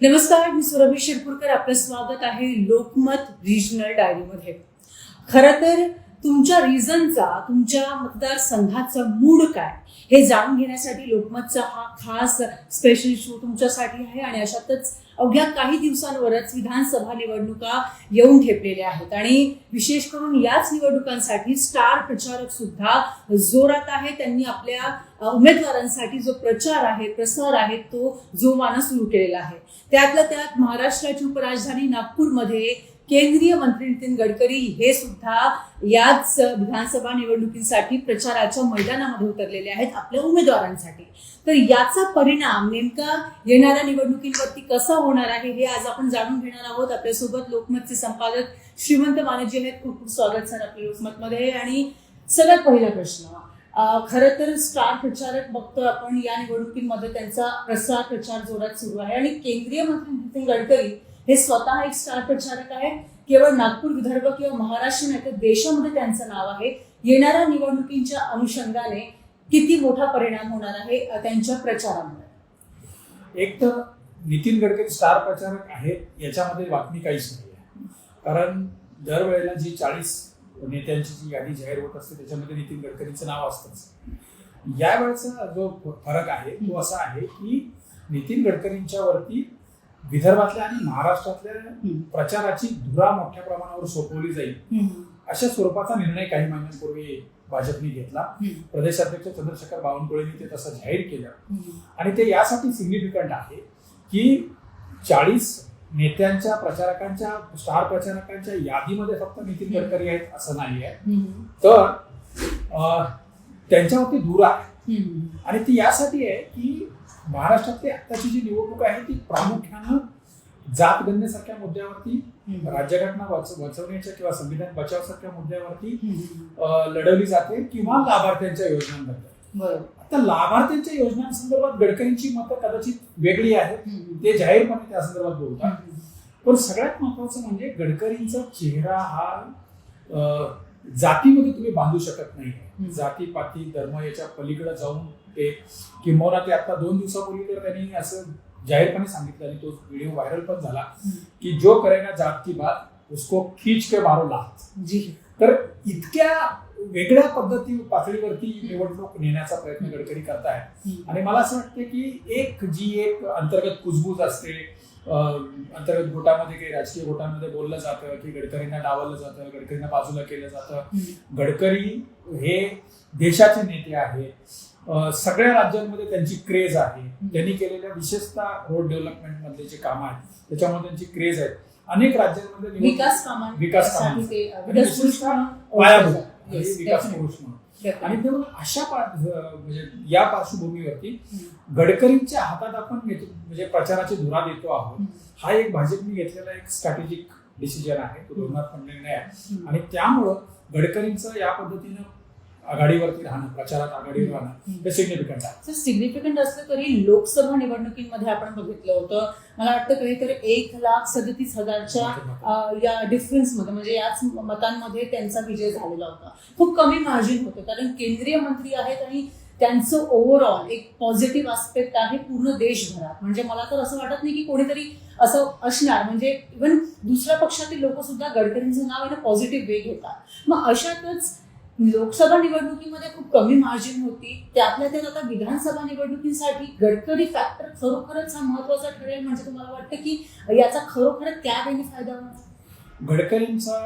नमस्कार मी सुरभी शिरपूरकर. आपलं स्वागत आहे लोकमत रिजनल डायरीमध्ये खरं तर तुमच्या रिजनचा तुमच्या मतदारसंघाचा मूड काय? हे जाणून घेण्यासाठी लोकमतचा हा खास स्पेशल शो तुमच्यासाठी आहे आणि अशातच अवघ्या काही दिवसांवरच विधानसभा निवडणुका येऊन ठेपलेल्या आहेत. आणि विशेष करून याच निवडणुकांसाठी स्टार प्रचारक सुद्धा जोरात आहे त्यांनी आपल्या उमेदवारांसाठी जो प्रचार आहे प्रसार आहे तो जोमानं सुरू केलेला आहे. त्यातल्या त्यात महाराष्ट्राची उपराजधानी नागपूरमध्ये केंद्रीय मंत्री नितीन गडकरी हे सुद्धा याच विधानसभा निवडणुकीसाठी प्रचाराच्या मैदानामध्ये उतरलेले आहेत आपल्या उमेदवारांसाठी. तर याचा परिणाम नेमका येणाऱ्या निवडणुकींवरती कसा होणार आहे हे आज आपण जाणून घेणार आहोत. आपल्यासोबत लोकमतचे संपादक श्रीमंत मानेजी आहेत. खूप खूप स्वागत सर आपल्या लोकमतमध्ये. आणि सगळ्यात पहिला प्रश्न खरं तर स्टार प्रचारक बघतो आपण या निवडणुकीमध्ये त्यांचा प्रसार प्रचार जोरात सुरू आहे. आणि केंद्रीय मंत्री नितीन गडकरी हे स्वतः एक स्टार प्रचारक आहेत. केवळ नागपूर विदर्भ किंवा महाराष्ट्र नाही तर देशामध्ये त्यांचं नाव आहे. येणाऱ्या निवडणुकींच्या अनुषंगाने किती मोठा परिणाम होणार आहे त्यांच्या प्रचारामुळे एक तर नितीन गडकरी स्टार प्रचारक आहेत याच्यामध्ये बातमी काहीच नाही आहे कारण दरवेळेला जी चाळीस नेत्यांची जी यादी जाहीर होत असते त्याच्यामध्ये नितीन गडकरींचं नाव असतंच. यावेळेचा जो फरक आहे तो असा आहे की नितीन गडकरींच्या वरती विदर्भातल्या आणि महाराष्ट्रातल्या प्रचाराची धुरा मोठ्या प्रमाणावर सोपवली जाईल अशा स्वरूपाचा निर्णय काही महिन्यांपूर्वी भाजपने घेतला. प्रदेशाध्यक्ष चंद्रशेखर बावनकुळेंनी ते तसं जाहीर केलं. आणि ते यासाठी सिग्निफिकंट आहे की चाळीस नेत्यांच्या प्रचारकांच्या स्टार प्रचारकांच्या यादीमध्ये फक्त नितीन गडकरी आहेत असं नाही आहे. तर त्यांच्यावरती दूर आहे. आणि ती यासाठी आहे की महाराष्ट्रातली आत्ताची जी निवडणूक आहे ती प्रामुख्यानं जात गणनेसारख्या मुद्द्यावरती राज्यघटना वाच वाचवण्याच्या किंवा संविधान बचावसारख्या मुद्द्यावरती लढवली जाते किंवा लाभार्थ्यांच्या योजनांबद्दल आता लाभार्थ्यांच्या योजनांसंदर्भात गडकरींची मतं कदाचित वेगळी आहेत. ते जाहीरपणे त्या संदर्भात बोलतात. पण सगळ्यात महत्वाचं म्हणजे गडकरींचा चेहरा हा जातीमध्ये तुम्ही बांधू शकत नाही. जाती पाती धर्म याच्या पलीकडे जाऊन ते किंबहुना ते आता दोन दिवसापूर्वी तर त्यांनी असं जाहीरपणे सांगितलं आणि तो व्हिडिओ व्हायरल पण झाला की जो करेगा जात की बात उसको खींच के मारो लात. जी. तर इतक्या वेगळ्या पद्धती पातळीवरती निवडणूक नेण्याचा प्रयत्न गडकरी करतायत. आणि मला असं वाटतं की एक जी एक अंतर्गत कुजबूज असते अंतर्गत गोटामध्ये काही राजकीय गोटांमध्ये बोललं जातं की गडकरींना डावललं जातं गडकरींना बाजूला केलं जातं. गडकरी हे देशाचे नेते आहेत. अं, सगळ्या राज्यांमध्ये त्यांची क्रेज आहे. त्यांनी केलेल्या विशेषतः रोड डेव्हलपमेंट मधले जे काम आहेत त्याच्यामध्ये त्यांची क्रेज आहे. अनेक राज्यांमध्ये विकास कामां विकास कामां- साठी ते, अ, आणि विकास पुरुष विशेषतः म्हणून पायाभूत. Yes, विकास. पुरुष म्हणून. आणि तेव्हा अशा म्हणजे या पार्श्वभूमीवरती गडकरींच्या हातात आपण म्हणजे प्रचाराची धुरा देतो आहोत. हा एक भाजपने घेतलेला एक स्ट्रॅटेजिक डिसिजन आहे तो निर्णय आहे. आणि त्यामुळं गडकरींचं या पद्धतीनं आघाडीवरती राहणं प्रचारात आघाडीवर राहणं हे सिग्निफिकंट आहे. सिग्निफिकंट असलं तरी लोकसभा निवडणुकीमध्ये आपण बघितलं होतं मला वाटतं काहीतरी एक लाख सदतीस हजारच्या या डिफरन्समध्ये म्हणजे याच मतांमध्ये त्यांचा विजय झालेला होता. खूप कमी मार्जिन होतं कारण केंद्रीय मंत्री आहेत आणि त्यांचं ओव्हरऑल एक पॉझिटिव्ह आस्पेक्ट आहे पूर्ण देशभरात. म्हणजे मला तर असं वाटत नाही की कोणीतरी असं असणार. म्हणजे इव्हन दुसऱ्या पक्षातील लोक सुद्धा गडकरींचं नाव आहे ना पॉझिटिव्ह वे घेतात मग अशातच लोकसभा निवडणुकीमध्ये खूप कमी मार्जिन होती. त्यातल्या त्यात आता विधानसभा निवडणुकीसाठी गडकरी फॅक्टर खरोखरच हा महत्त्वाचा ठरेल म्हणजे तुम्हाला वाटतं की याचा खरोखरच त्या वेळी फायदा होणार? गडकरींचा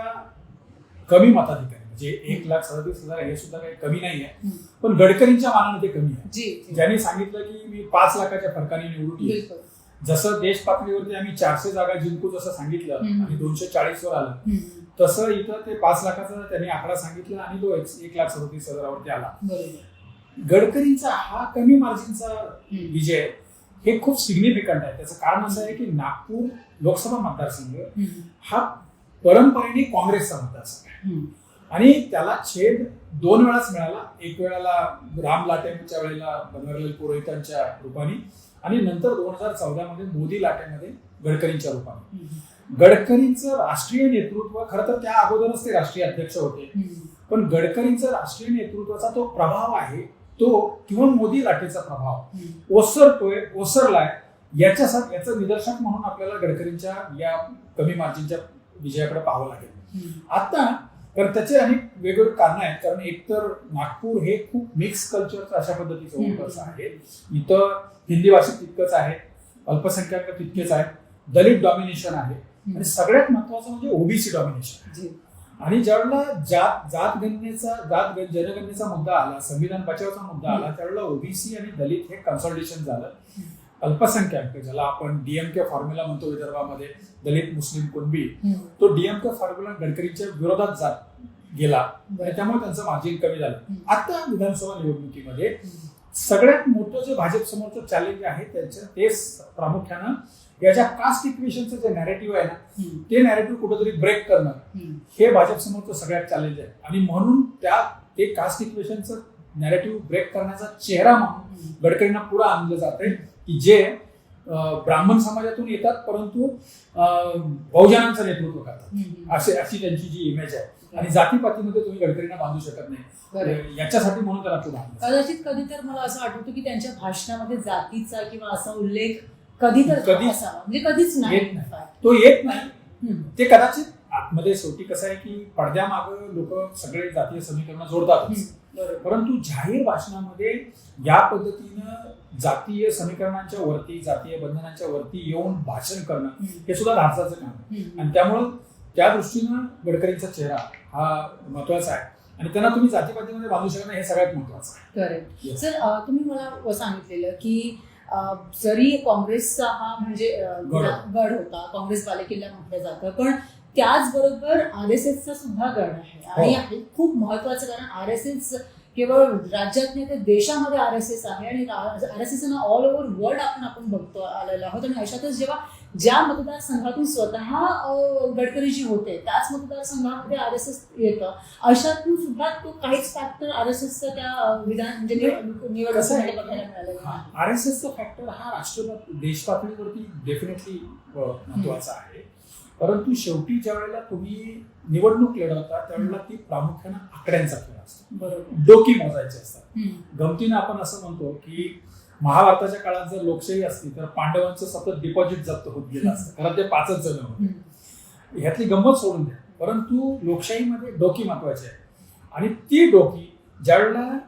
कमी मताधिकारी म्हणजे एक लाख सदतीस हजार हे सुद्धा काही कमी नाही आहे. पण गडकरींच्या मानाने ते कमी आहे. ज्यांनी सांगितलं की मी पाच लाखाच्या फरकाने निवडून येईल. जसं देश पातळीवरती आम्ही चारशे जागा जिंकू जसं सांगितलं. आणि दोनशे चाळीस वर आलं. तसं इथं ते पाच लाखाचा त्यांनी आकडा सांगितला आणि तो एक लाख सदतीस हजारावरती आला गडकरींचा हा कमी मार्जिनचा. विजय हे खूप सिग्निफिकंट आहे त्याचं कारण असं आहे की नागपूर लोकसभा मतदारसंघ. हा परंपरेने काँग्रेसचा मतदारसंघ आहे. आणि त्याला छेद दोन वेळाच मिळाला एक वेळेला राम लाटेच्या वेळेला बनवारीलाल पुरोहितांच्या रूपाने आणि नंतर दोन हजार चौदा मध्ये मोदी लाटेमध्ये गडकरींच्या रूपाने. गडकरींचं राष्ट्रीय नेतृत्व खरं तर त्या अगोदरच ते राष्ट्रीय अध्यक्ष होते. पण गडकरींचा राष्ट्रीय नेतृत्वाचा तो प्रभाव आहे तो किंवा मोदी लाटेचा प्रभाव. ओसरतोय ओसरलाय याच्यासाठी याचं निदर्शक म्हणून आपल्याला गडकरींच्या या कमी मार्जिनच्या विजयाकडे पाहावं लागेल आता तर त्याचे अनेक वेगवेगळे कारण आहेत. कारण एकतर नागपूर हे खूप मिक्स कल्चरचं अशा पद्धतीचं आहे. इथं हिंदी भाषिक तितकंच आहे अल्पसंख्याक तितकेच आहेत दलित डॉमिनेशन आहे. आणि सगळ्यात महत्वाचं म्हणजे ओबीसी डॉमिनेशन. आणि ज्यावेळेला जात जात गणनेचा जात गण- जनगणनेचा मुद्दा आला संविधान बचावाचा मुद्दा आला त्यावेळेला ओबीसी आणि दलित हे कन्सल्टेशन झालं. अल्पसंख्याक ज्याला आपण डीएमके फॉर्म्युला म्हणतो विदर्भामध्ये दलित मुस्लिम कुणबी. तो डीएमके फॉर्म्युला गडकरींच्या विरोधात जात गेला त्यामुळे त्यांचं मार्जिन कमी झालं. आता विधानसभा निवडणुकीमध्ये सगळ्यात मोठं जे भाजप समोरचं चॅलेंज आहे त्याचं ते प्रामुख्यानं याच्या कास्ट इक्वेशनचं जे नॅरेटिव्ह आहे ना. ते नॅरेटिव्ह कुठेतरी ब्रेक करणं. हे भाजप समोरचं सगळ्यात चॅलेंज आहे आणि म्हणून त्या ते कास्ट इक्वेशनचं नॅरेटिव्ह ब्रेक करण्याचा चेहरा म्हणून. गडकरींना पुढे आणलं जाते की जे ब्राह्मण समाजातून येतात परंतु बहुजनांचं नेतृत्व करतात. असे अशी त्यांची जी इमेज आहे आणि जातीपातीमध्ये तुम्ही गडकरींना बांधू शकत नाही. याच्यासाठी म्हणून त्याला पुढे आणलं कदाचित कधी तर मला असं आठवतं की त्यांच्या भाषणामध्ये जातीचा किंवा असा उल्लेख कधी तर कधी- म्हणजे कधीच नाही. तो येत नाही. ते कदाचित आतमध्ये शेवटी कसं आहे की पडद्यामागं लोक सगळे जातीय समीकरण. बरोबर परंतु जाहीर भाषणामध्ये या पद्धतीनं जातीय समीकरणांच्या वरती जातीय बंधनांच्या वरती येऊन भाषण करणं. हे सुद्धा धाडसाचं काम आहे. आणि त्यामुळं त्या दृष्टीनं गडकरींचा चेहरा हा महत्त्वाचा आहे आणि त्यांना तुम्ही जातीपातीमध्ये बांधू शकणं हे सगळ्यात महत्वाचं आहे करेक्ट. सर तुम्ही मला सांगितलेलं की जरी काँग्रेसचा हा म्हणजे. गड होता काँग्रेस बालेकिल्ला म्हटलं जातं पण त्याचबरोबर आर एस एसचा सुद्धा गड आहे. आणि हो. हे खूप महत्वाचं कारण आर एस एस केवळ राज्यात नाही तर देशामध्ये आर एस एस आहे. आणि R S S all over world आपण आपण बघतो आलेलो आहोत. आणि अशातच जेव्हा ज्या मतदारसंघातून स्वतः गडकरीजी होते त्याच मतदारसंघामध्ये आर एस एस येतं. अशातून सुद्धा तो काहीच फॅक्टर आर एस एसचा त्या विधान म्हणजे निवड- निवडणुकीमध्ये बघायला मिळालेला नाही. आर एस एसचा फॅक्टर हा राष्ट्र देश पातळीवरती डेफिनेटली महत्त्वाचा आहे. परंतु शेवटी ज्या वेळेला तुम्ही निवडणूक लढवता त्यावेळेला ती प्रामुख्यानं आकड्यांचा खेळ असतो. बरोबर. डोकी मोजायची असतात. गमतीनं आपण असं म्हणतो की महाभारताच्या काळात जर लोकशाही असती तर पांडवांचं सतत डिपॉझिट जप्त होत गेलं असतं. कारण ते पाचच जण होते. ह्यातली गंमत सोडून द्या. परंतु लोकशाहीमध्ये डोकी महत्वाची आहे. आणि ती डोकी ज्यावेळेला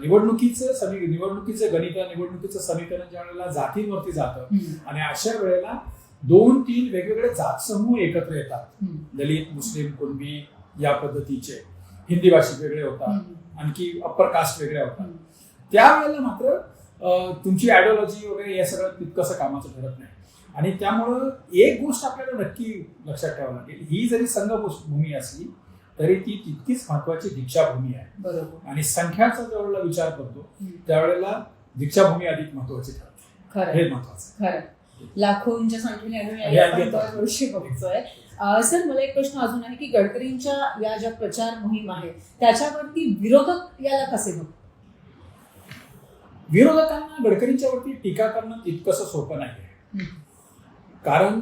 निवडणुकीचं समी निवडणुकीचं गणित निवडणुकीचं समीकरण ज्या वेळेला जातींवरती जातं. आणि अशा वेळेला दोन तीन वेगवेगळे जात समूह एकत्र येतात. दलित मुस्लिम कुणबी या पद्धतीचे. हिंदी भाषिक वेगळे होतात. आणखी अप्पर कास्ट वेगळ्या होतात. त्यावेळेला मात्र तुमची आयडिओलॉजी वगैरे हे सगळं तितकंसं कामाचं ठरत नाही. आणि त्यामुळं एक गोष्ट आपल्याला नक्की लक्षात ठेवावी लागेल. ही जरी संघभूमी असली तरी ती तितकीच महत्वाची दीक्षाभूमी आहे. बरोबर. आणि संख्याचा ज्यावेळेला विचार करतो. त्यावेळेला दीक्षाभूमी अधिक महत्वाची ठरते. खरं. हे महत्वाचं लाखोंच्या संख्येने आपण. दरवर्षी बघतोय सर मला एक प्रश्न अजून आहे की गडकरींच्या या ज्या प्रचार मोहीम आहे त्याच्यावरती विरोधक याला कसे बघतात? विरोधकांना गडकरींच्या वरती टीका करणं तितकंसं सोपं नाही कारण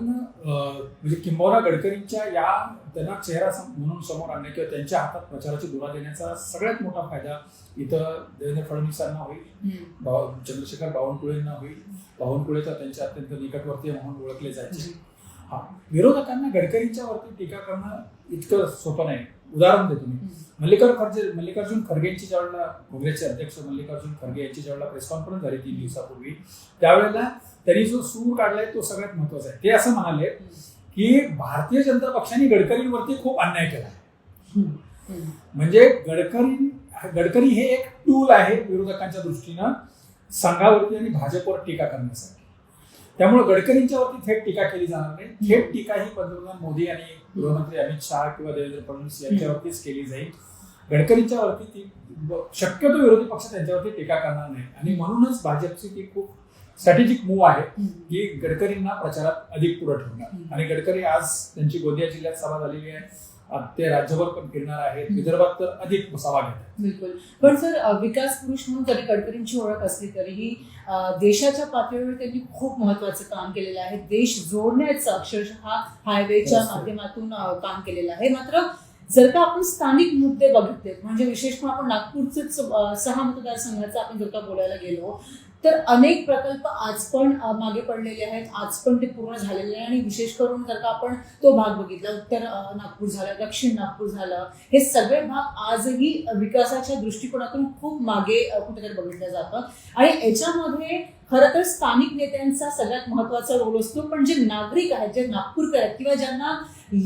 म्हणजे किंबहुना गडकरींच्या या त्यांना चेहरा म्हणून समोर आणणे किंवा त्यांच्या हातात प्रचाराची धुरा देण्याचा सगळ्यात मोठा फायदा इथं देवेंद्र फडणवीसांना होईल. चंद्रशेखर बावनकुळेंना होईल. बावनकुळे तर त्यांच्या अत्यंत निकटवर्तीय म्हणून ओळखले जायचे. हा. विरोधकांना गडकरींच्या वरती टीका करणं इतकं सोपं नाही. उदाहरण देतो मी. मल्लिकार्जुन खरगे मल्लिकार्जुन खरगेंची ज्यावेळेला काँग्रेसचे अध्यक्ष मल्लिकार्जुन खरगे यांची ज्यावेळेला प्रेस कॉन्फरन्स झाली तीन दिवसापूर्वी त्यावेळेला त्यांनी जो सूर काढलाय तो सगळ्यात महत्त्वाचा आहे. ते असं म्हणाले की भारतीय जनता पक्षाने गडकरींवरती खूप अन्याय केला. आहे म्हणजे गडकरी गडकरी हे एक टूल आहे विरोधकांच्या दृष्टीनं संघावरती आणि भाजपवर टीका करण्यासाठी. त्यामुळे गडकरींच्या वरती थेट टीका केली जाणार नाही. थेट टीका ही पंतप्रधान मोदी आणि गृहमंत्री अमित शहा किंवा देवेंद्र फडणवीस यांच्यावरतीच केली जाईल. गडकरींच्या वरती ती शक्यतो विरोधी पक्ष त्यांच्यावरती टीका करणार नाही. आणि म्हणूनच भाजपची ती खूप स्ट्रॅटेजिक मूव्ह आहे. की गडकरींना प्रचारात अधिक पुढे ठेवणार. आणि गडकरी आज त्यांची गोंदिया जिल्ह्यात सभा झालेली आहे. ते राज्यभर पण फिरणार आहेत. विदर्भात तर अधिक सभा घेत आहेत बिलकुल. पण सर विकास पुरुष म्हणून जरी गडकरींची ओळख असली तरीही देशाच्या पातळीवर त्यांनी खूप महत्वाचं काम केलेलं आहे. देश जोडण्याचं अक्षरशः हायवेच्या. माध्यमातून काम केलेलं आहे. मात्र जर का आपण स्थानिक मुद्दे बघितले म्हणजे विशेष करून आपण नागपूरचेच सहा मतदारसंघाचा आपण जर का बोलायला गेलो तर अनेक प्रकल्प आज पण मागे पडलेले आहेत. आज पण ते पूर्ण झालेले आहे आणि विशेष करून जर का आपण तो भाग बघितला उत्तर नागपूर झालं दक्षिण नागपूर झालं हे सगळे भाग आजही विकासाच्या दृष्टिकोनातून खूप मागे कुठेतरी बघितलं जातं आणि याच्यामध्ये खरं तर स्थानिक नेत्यांचा सगळ्यात महत्त्वाचा रोल असतो. पण जे नागरिक आहेत जे नागपूरकर आहेत किंवा ज्यांना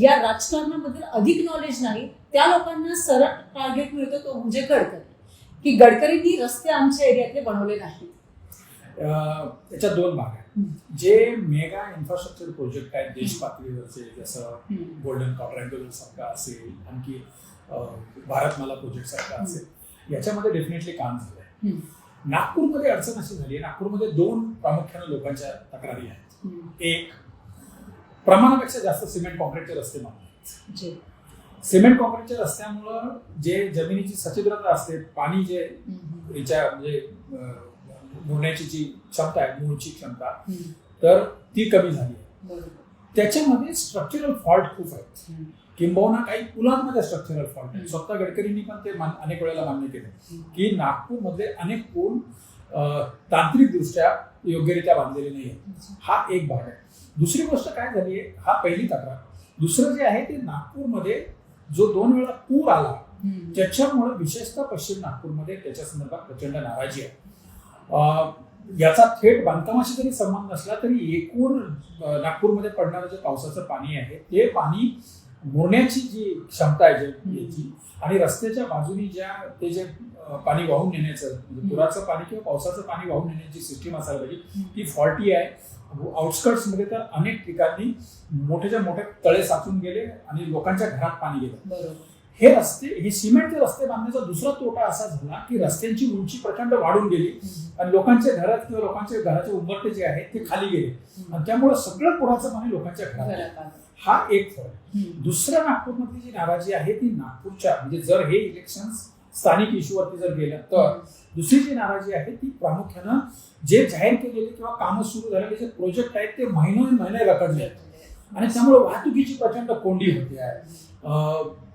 या राजकारणाबद्दल अधिक नॉलेज नाही त्या लोकांना सरळ टार्गेट मिळतो तो म्हणजे गडकरी. की गडकरींनी रस्ते आमच्या एरियातले बनवले नाहीत. त्याच्यात दोन भाग आहेत. जे मेगा इन्फ्रास्ट्रक्चर प्रोजेक्ट आहेत देश पातळीवरचे जसं गोल्डन क्वाड्रँग्युलर सारखा असेल आणखी भारतमाला प्रोजेक्ट सारखा असेल याच्यामध्ये डेफिनेटली काम झालंय. नागपूरमध्ये अडचण अशी झाली आहे नागपूरमध्ये दोन प्रामुख्याने लोकांच्या तक्रारी आहेत. एक प्रमाणापेक्षा जास्त सिमेंट कॉन्क्रीटचे रस्ते जे. सिमेंट कॉन्क्रीटच्या रस्त्यामुळं जे जमिनीची सच्छिद्रता असते पाणी जे म्हणजे अं, मुरण्याची जी क्षमता आहे मूळची क्षमता. तर ती कमी झाली. त्याच्यामध्ये स्ट्रक्चरल फॉल्ट खूप आहेत. किंबहुना काही पुलांमध्ये स्ट्रक्चरल फॉल्ट आहे. स्वतः गडकरींनी पण ते अनेक वेळेला मान्य केले. की नागपूरमधले अनेक पूल तांत्रिकदृष्ट्या योग्यरित्या बांधलेले नाही आहेत हा एक भाग आहे दुसरी गोष्ट काय झाली आहे हा पहिली तक्रार दुसरं जे आहे ते नागपूरमध्ये जो दोन वेळा पूर आला. त्याच्यामुळे विशेषतः पश्चिम नागपूरमध्ये त्याच्या संदर्भात प्रचंड नाराजी आहे याचा थेट बांधकामाशी जरी संबंध नसला तरी एकूण नागपूरमध्ये पडणारं जे पावसाचं पाणी आहे ते पाणी मुरण्याची जी क्षमता आहे जी याची आणि रस्त्याच्या बाजूनी ज्या ते जे पाणी वाहून नेण्याचं म्हणजे पुराचं पाणी किंवा पावसाचं पाणी वाहून नेण्याची सिस्टीम असायला पाहिजे ती फॉल्टी आहे. आउटस्कर्ट्समध्ये तर अनेक ठिकाणी मोठेच्या मोठे तळे साचून गेले आणि लोकांच्या घरात पाणी गेलं. बरोबर. हे रस्ते हे सिमेंटचे रस्ते बांधण्याचा दुसरा तोटा असा झाला की रस्त्यांची उंची प्रचंड वाढून गेली. आणि लोकांच्या घरात किंवा लोकांच्या घराचे उंबरटे जे आहेत ते खाली गेले. आणि त्यामुळे सगळं पुराचं पाणी लोकांच्या घरात. हा एक फरक. दुसरं नागपूरमधली जी नाराजी आहे ती नागपूरच्या म्हणजे जर हे इलेक्शन स्थानिक इश्यूवरती जर गेलं तर दुसरी जी नाराजी आहे ती प्रामुख्यानं जे जाहीर केलेले किंवा कामं सुरू झालेले जे प्रोजेक्ट आहेत ते महिने महिने रखडले आणि त्यामुळे वाहतुकीची प्रचंड कोंडी होती. आहे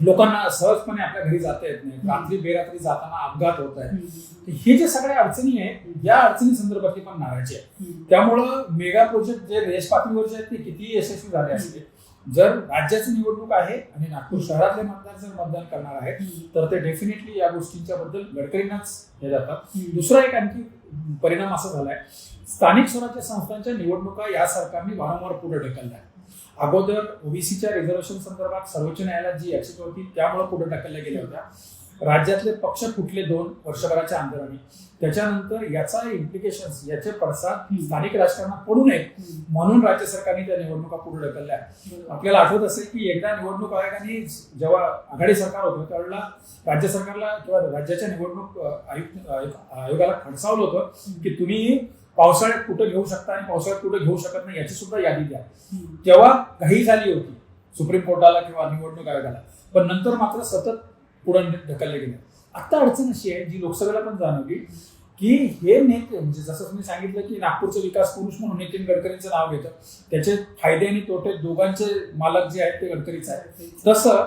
लोकांना सहजपणे आपल्या घरी जाता येत नाही रात्री बेरात्री जाताना अपघात होत हम्म. हे जे सगळ्या अडचणी आहेत या अडचणी संदर्भातली पण नाराजी आहे. त्यामुळं मेगा प्रोजेक्ट जे देश पातळीवरचे आहेत ते कितीही यशस्वी झाले असले जर राज्याची निवडणूक आहे आणि नागपूर शहरातले मतदार जर मतदान करणार आहेत. तर ते डेफिनेटली या गोष्टींच्या बद्दल गडकरींनाच हे जातात. दुसरा एक आणखी परिणाम असा झालाय स्थानिक स्वराज्य संस्थांच्या निवडणुका या सरकारने वारंवार पुढे ढकलल्या अगोदर ओबीसीच्या रिझर्वेशन संदर्भात सर्वोच्च न्यायालयात जी याचिका होती त्यामुळे पुढे ढकलल्या गेल्या होत्या. राज्यातले पक्ष फुटले दोन वर्षभराच्या आंदोलनाने. त्याच्यानंतर याचा इम्प्लिकेशन याचे पडसाद स्थानिक राजकारणात पडू नयेत म्हणून राज्य सरकारने त्या निवडणुका पुढे ढकलल्या. आपल्याला आठवत असेल की एकदा निवडणूक आयोगाने जेव्हा आघाडी सरकार होतं त्यावेळेला राज्य सरकारला किंवा राज्याच्या निवडणूक आयुक्त आयोगाला खडसावलं होतं की तुम्ही पावसाळ्यात कुठं घेऊ शकता आणि पावसाळ्यात कुठं घेऊ शकत नाही याची सुद्धा यादी द्या. तेव्हा घाई झाली होती सुप्रीम कोर्टाला किंवा निवडणूक आयोगाला पण नंतर मात्र सतत पुढे ढकलले गेले आता अडचण अशी आहे जी लोकसभेला पण जाणवली की हे नेते म्हणजे जसं तुम्ही सांगितलं की नागपूरचे विकास पुरुष म्हणून नितीन गडकरींचं नाव घेतं त्याचे फायदे आणि तोटे दोघांचे मालक जे आहेत ते गडकरीच आहेत तसं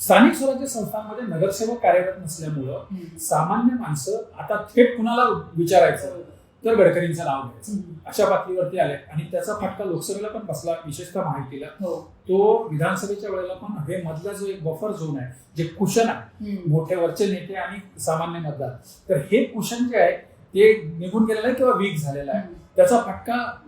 स्थानिक स्वराज्य संस्थांमध्ये नगरसेवक कार्यरत नसल्यामुळं. सामान्य माणसं आता थेट कुणाला विचारायचं. तर गडकरींचं नाव घ्यायचं. अशा पातळीवरती आले. आणि त्याचा फटका लोकसभेला पण बसला विशेषतः माहितीला. हो. तो विधानसभेच्या वेळेला पण हे मधला जो एक बफर झोन आहे जे कुशन आहे. मोठे वरचे नेते आणि सामान्य मतदार. तर हे कुशन जे आहे ते निघून गेलेलं आहे किंवा वीक झालेलं आहे. त्याचा फटका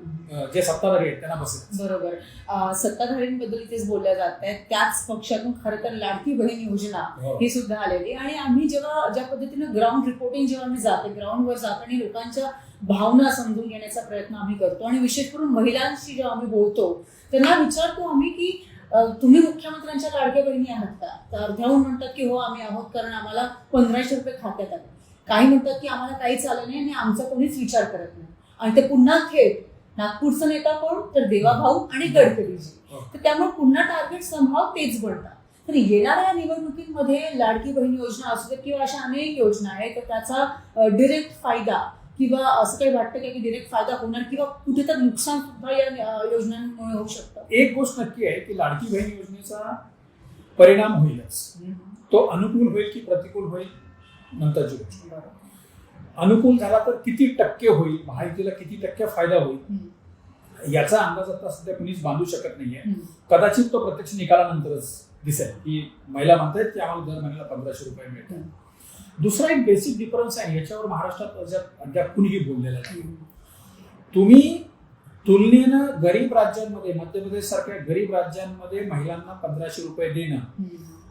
जे सत्ताधारी आहेत त्यांना बसेल. बरोबर. अं, सत्ताधारींबद्दल इथेच बोलल्या जात आहेत. त्याच पक्षातून खरं तर लाडकी बहीण योजना हो. ही सुद्धा आलेली आणि आम्ही जेव्हा ज्या पद्धतीनं ग्राउंड रिपोर्टिंग जेव्हा आम्ही जाते ग्राउंडवर जातो आणि लोकांच्या भावना समजून घेण्याचा प्रयत्न आम्ही करतो. आणि विशेष करून महिलांशी जेव्हा आम्ही बोलतो त्यांना विचारतो आम्ही की तुम्ही मुख्यमंत्र्यांच्या लाडक्या बहिणी आहात का? तर अर्ध्याहून म्हणतात की हो आम्ही आहोत कारण आम्हाला पंधराशे रुपये खात्यात आले काही म्हणतात की आम्हाला काहीच आलं नाही आणि आमचा कोणीच विचार करत नाही. आणि ते पुन्हा थेट नागपूरचा नेता कोण? तर देवाभाऊ आणि गडकरीजी. हो. तर त्यामुळे पुन्हा टार्गेट संभाव तेच बनतात. तर येणाऱ्या निवडणुकीमध्ये लाडकी बहीण योजना असू दे किंवा अशा अनेक योजना आहेत तर त्याचा डिरेक्ट फायदा किंवा असं काही वाटतं का की डिरेक्ट फायदा होणार किंवा कुठे तर नुकसान सुद्धा या योजनांमुळे होऊ शकतं? एक गोष्ट नक्की आहे की लाडकी बहीण योजनेचा परिणाम होईलच. तो अनुकूल होईल की प्रतिकूल होईल? नंतरची गोष्ट अनुकूल झाला तर किती टक्के होईल? महायुतीला किती टक्के फायदा होईल? याचा अंदाज आता सध्या कुणीच बांधू शकत नाहीये. कदाचित तो प्रत्यक्ष निकालानंतरच दिसेल. की महिला म्हणतायत की आम्हाला दर महिन्याला पंधराशे रुपये मिळतात. दुसरा एक बेसिक डिफरन्स आहे याच्यावर महाराष्ट्रात अद्याप अद्याप कुणीही बोललेलं नाही. तुम्ही तुलनेनं गरीब राज्यांमध्ये मध्य प्रदेश सारख्या गरीब राज्यांमध्ये महिलांना पंधराशे रुपये देणं.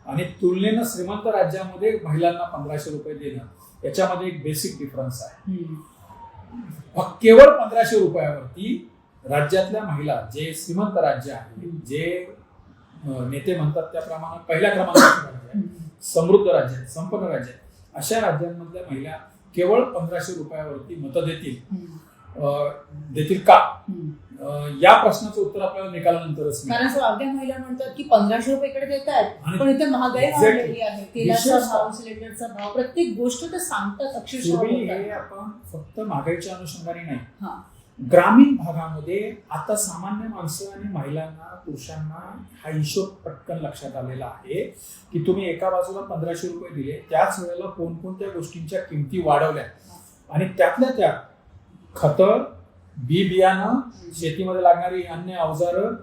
आणि तुलनेनं श्रीमंत राज्यामध्ये महिलांना पंधराशे रुपये देणं याच्यामध्ये एक बेसिक डिफरन्स आहे केवळ पंधराशे रुपयावरती राज्यातल्या महिला जे श्रीमंत राज्य आहे जे नेते म्हणतात त्याप्रमाणे पहिल्या क्रमांकाचं राज्य आहे. समृद्ध राज्य आहे संपन्न राज्य आहे अशा राज्यांमधल्या महिला केवळ पंधराशे रुपयावरती मतं देतील. देतील का? या प्रश्नाचं उत्तर आपल्याला निकालानंतरच. कारण सगळ्या महिला म्हणतात की पंधराशे रुपये इकडे देत आहेत आणि पण इथे महागाई. वाढलेली आहे. तेलाचा भाव सिलेंडरचा भाव प्रत्येक गोष्ट तर सांगतात अक्षरशः आपण फक्त महागाईच्या अनुषंगाने नाही. ग्रामीण भागामध्ये आता सामान्य माणसं आणि महिलांना पुरुषांना हा हिशोब पटकन लक्षात आलेला आहे की तुम्ही एका बाजूला पंधराशे रुपये दिले त्याच वेळेला कोणकोणत्या गोष्टींच्या किमती वाढवल्या आणि त्यातल्या त्यात खतं बी बियाणं शेतीमध्ये लागणारी अन्य अवजारं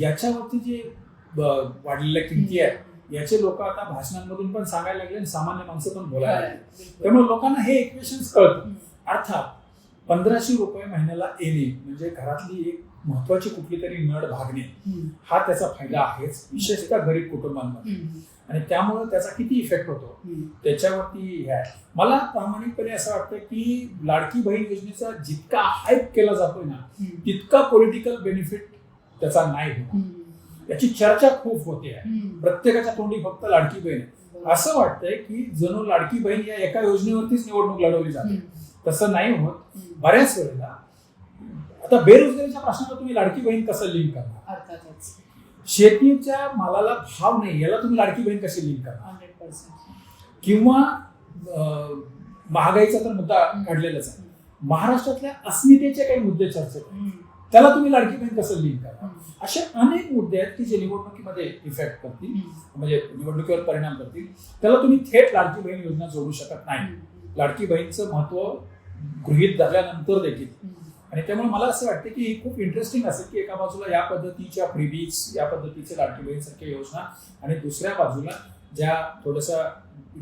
याच्यावरती जे वाढलेल्या किमती आहेत याचे लोक आता भाषणांमधून पण सांगायला लागले आणि सामान्य माणसं पण बोलायला लागले. त्यामुळे लोकांना हे इक्वेशन्स कळतं. अर्थात पंधराशे रुपये महिन्याला येणे म्हणजे घरातली एक महत्वाची कुठली तरी नड भागणे. हा त्याचा फायदा आहेच विशेषतः गरीब कुटुंबांमध्ये. आणि त्यामुळे त्याचा किती इफेक्ट होतो. त्याच्यावरती हे आहे मला प्रामाणिकपणे असं वाटतं की लाडकी बहीण योजनेचा जितका हाईप केला जातोय ना. तितका पॉलिटिकल बेनिफिट त्याचा नाही होणार. याची चर्चा खूप होते आहे. प्रत्येकाच्या तोंडी फक्त लाडकी बहीण. असं वाटतंय की जणू लाडकी बहीण या एका योजनेवरतीच निवडणूक लढवली जाते. तसं नाही होत. बऱ्याच वेळेला आता बेरोजगारीच्या प्रश्नाला तुम्ही लाडकी बहीण कसं लिंक करणार? अर्थातच. शेतीच्या मालाला भाव नाही याला तुम्ही लाडकी बहीण कशी लिंक करणार? Hundred percent. किंवा अं, महागाईचा तर मुद्दा काढलेलाच आहे. महाराष्ट्रातल्या अस्मितेचे काही मुद्दे चर्चेत आहेत. त्याला तुम्ही लाडकी बहीण कसं लिंक करणार? असे अनेक मुद्दे आहेत की जे निवडणुकीमध्ये इफेक्ट करतील म्हणजे निवडणुकीवर परिणाम करतील. त्याला तुम्ही थेट लाडकी बहीण योजना जोडू शकत नाही. लाडकी बहीणचं महत्त्व गृहीत धरल्यानंतर देखील. आणि त्यामुळे मला असं वाटतं की ही खूप इंटरेस्टिंग असेल की एका बाजूला या पद्धतीच्या फ्रीबीज या पद्धतीचे बहीण सारख्या योजना आणि दुसऱ्या बाजूला ज्या थोडंसं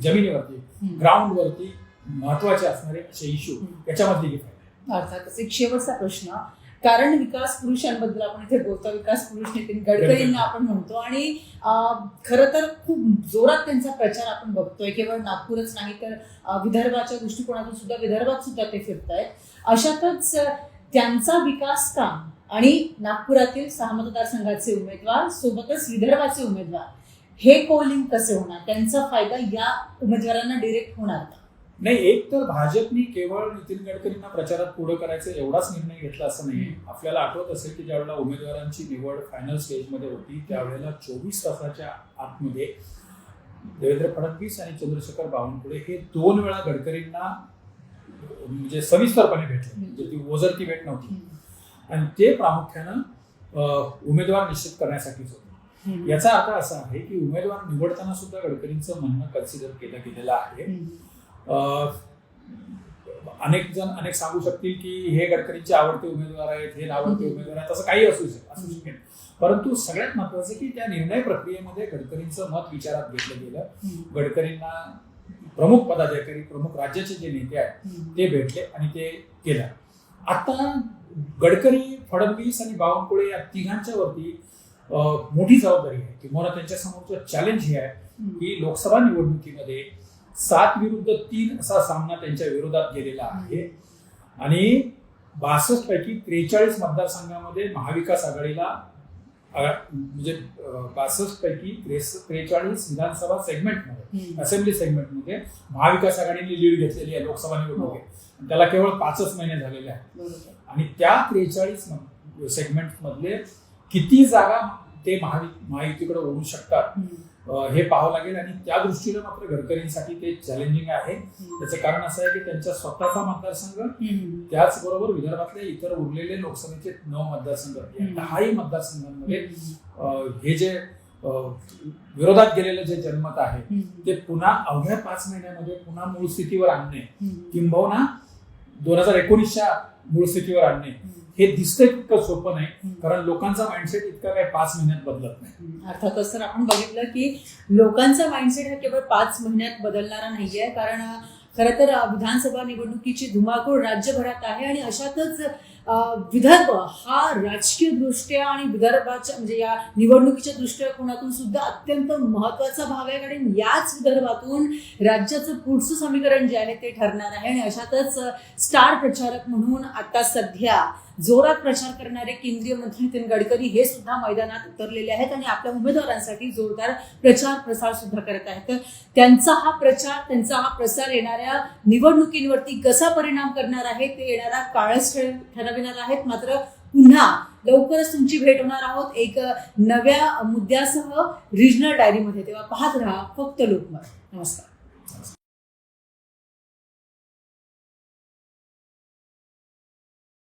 जमिनीवरती ग्राउंडवरती महत्त्वाचे असणारे असे इश्यू आहे. अर्थातच एक शेवटचा प्रश्न कारण विकास पुरुषांबद्दल आपण इथे बोलतो विकास पुरुष नितीन गडकरींना आपण म्हणतो. आणि खरं तर खूप जोरात त्यांचा प्रचार आपण बघतोय. केवळ नागपूरच नाही तर विदर्भाच्या दृष्टिकोनातून सुद्धा विदर्भात सुद्धा ते फिरतायत. अशातच त्यांचा विकास काम आणि नागपुरातील सहा मतदारसंघाचे उमेदवार सोबतच विदर्भाचे उमेदवार हे कोलिंग कसे होणार? त्यांचा फायदा या उमेदवारांना डिरेक्ट होणार का? नाही एक तर भाजपनी केवळ नितीन गडकरींना प्रचारात पुढे करायचा एवढाच निर्णय घेतला असं नाही आपल्याला आठवत असेल की ज्यावेळेला उमेदवारांची निवड फायनल स्टेजमध्ये होती त्यावेळेला चोवीस तासाच्या आतमध्ये देवेंद्र फडणवीस आणि चंद्रशेखर बावनकुळे हे दोन वेळा गडकरींना म्हणजे सविस्तरपणे भेटले. म्हणजे ती ओझरती भेट नव्हती. आणि ते प्रामुख्यानं उमेदवार निश्चित करण्यासाठीच होते. याचा अर्थ असा आहे की उमेदवार निवडताना सुद्धा गडकरींचं म्हणणं कन्सिडर केलं गेलेलं आहे. अनेक जण अनेक सांगू शकतील की हे गडकरींचे आवडते उमेदवार आहेत हे नावडते. उमेदवार आहेत असं काही असू शकेल असू शकेल. परंतु सगळ्यात महत्वाचं की त्या निर्णय प्रक्रियेमध्ये गडकरींचं मत विचारात घेतलं गेलं. गडकरींना प्रमुख पदाधिकारी प्रमुख राज्याचे जे नेते आहेत ते भेटले आणि ते केलं. आता गडकरी फडणवीस आणि बावनकुळे या तिघांच्या वरती मोठी जबाबदारी आहे. किंवा त्यांच्या समोरचं चॅलेंज हे आहे की लोकसभा निवडणुकीमध्ये सात विरुद्ध तीन असा सामना त्यांच्या विरोधात गेलेला आहे. आणि बासष्ट पैकी त्रेचाळीस मतदारसंघामध्ये महाविकास आघाडीला म्हणजे बासष्ट पैकी त्रेचाळीस विधानसभा सेगमेंटमध्ये असेंब्ली सेगमेंटमध्ये महाविकास आघाडीने लीड घेतलेली आहे लोकसभा निवडणुकीत. आणि त्याला केवळ पाचच महिने झालेले आहेत. आणि त्या त्रेचाळीस सेगमेंट मधले किती जागा ते महावि महायुतीकडे ओढू शकतात? हे पाहावं लागेल. आणि त्या दृष्टीनं मात्र गडकरींसाठी ते चॅलेंजिंग आहे. त्याचं कारण असं आहे की त्यांच्या स्वतःचा मतदारसंघ त्याचबरोबर विदर्भातले इतर उरलेले लोकसभेचे नऊ मतदारसंघ. दहाही मतदारसंघांमध्ये हे जे विरोधात गेलेलं जे जनमत आहे. ते पुन्हा अवघ्या पाच महिन्यामध्ये पुन्हा मूळ स्थितीवर आणणे. किंबहुना दोन हजार एकोणीसच्या मूळ स्थितीवर आणणे. हे दिसतंय तितकं सोपं नाही. कारण लोकांचा माइंडसेट इतका काय पाच महिन्यात बदलत नाही अर्थातच तर आपण बघितलं की लोकांचा माइंडसेट हा केवळ पाच महिन्यात बदलणारा नाहीये कारण खरं तर विधानसभा निवडणुकीची धुमाकूळ राज्यभरात आहे आणि अशातच विदर्भ हा राजकीय दृष्ट्या आणि विदर्भाच्या म्हणजे या निवडणुकीच्या दृष्टिकोनातून सुद्धा अत्यंत महत्त्वाचा भाग आहे कारण याच विदर्भातून राज्याचं पुढचं समीकरण जे आहे ते ठरणार आहे आणि अशातच स्टार प्रचारक म्हणून आता सध्या जोरात प्रचार करणारे केंद्रीय मंत्री नितीन गडकरी हे सुद्धा मैदानात उतरलेले आहेत आणि आपल्या उमेदवारांसाठी जोरदार प्रचार प्रसार सुद्धा करत आहेत. तर त्यांचा हा प्रचार त्यांचा हा प्रसार येणाऱ्या निवडणुकींवरती कसा परिणाम करणार आहे ते येणारा काळच ठरविणार आहेत. मात्र पुन्हा लवकरच तुमची भेट होणार आहोत. एक नव्या मुद्द्यासह रिजनल डायरीमध्ये तेव्हा पाहत राहा फक्त लोकमत. नमस्कार.